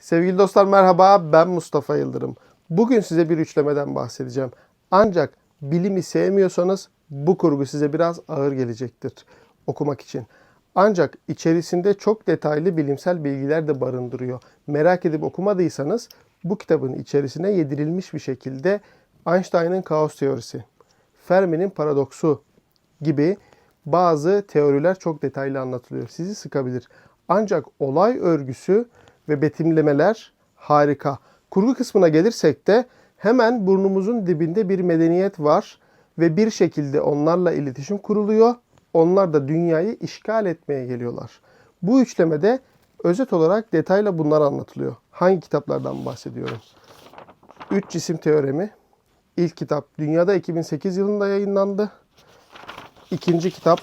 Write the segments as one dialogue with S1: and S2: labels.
S1: Sevgili dostlar merhaba ben Mustafa Yıldırım. Bugün size bir üçlemeden bahsedeceğim. Ancak bilimi sevmiyorsanız bu kurgu size biraz ağır gelecektir okumak için. Ancak içerisinde çok detaylı bilimsel bilgiler de barındırıyor. Merak edip okumadıysanız bu kitabın içerisine yedirilmiş bir şekilde Einstein'ın kaos teorisi, Fermi'nin paradoksu gibi bazı teoriler çok detaylı anlatılıyor. Sizi sıkabilir. Ancak olay örgüsü ve betimlemeler harika. Kurgu kısmına gelirsek de hemen burnumuzun dibinde bir medeniyet var ve bir şekilde onlarla iletişim kuruluyor. Onlar da dünyayı işgal etmeye geliyorlar. Bu üçlemede özet olarak detayla bunlar anlatılıyor. Hangi kitaplardan bahsediyorum? Üç cisim teoremi. İlk kitap dünyada 2008 yılında yayınlandı. İkinci kitap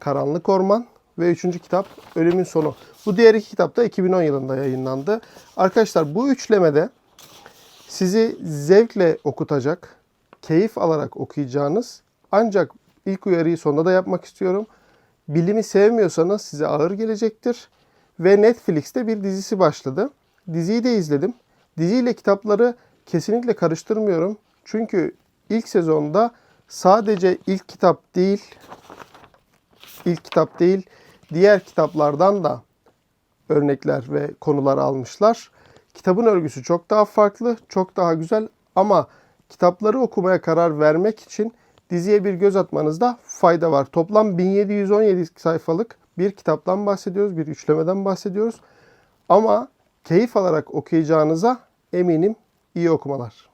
S1: Karanlık Orman ve üçüncü kitap Ölümün Sonu. Bu diğer iki kitap da 2010 yılında yayınlandı. Arkadaşlar bu üçlemede sizi zevkle okutacak, keyif alarak okuyacağınız ancak ilk uyarıyı sonunda da yapmak istiyorum. Bilimi sevmiyorsanız size ağır gelecektir. Ve Netflix'te bir dizisi başladı. Diziyi de izledim. Diziyle kitapları kesinlikle karıştırmıyorum. Çünkü ilk sezonda sadece ilk kitap değil, ilk kitap değil, diğer kitaplardan da örnekler ve konular almışlar. Kitabın örgüsü çok daha farklı, çok daha güzel ama kitapları okumaya karar vermek için diziye bir göz atmanızda fayda var. Toplam 1717 sayfalık bir kitaptan bahsediyoruz, bir üçlemeden bahsediyoruz. Ama keyif alarak okuyacağınıza eminim iyi okumalar.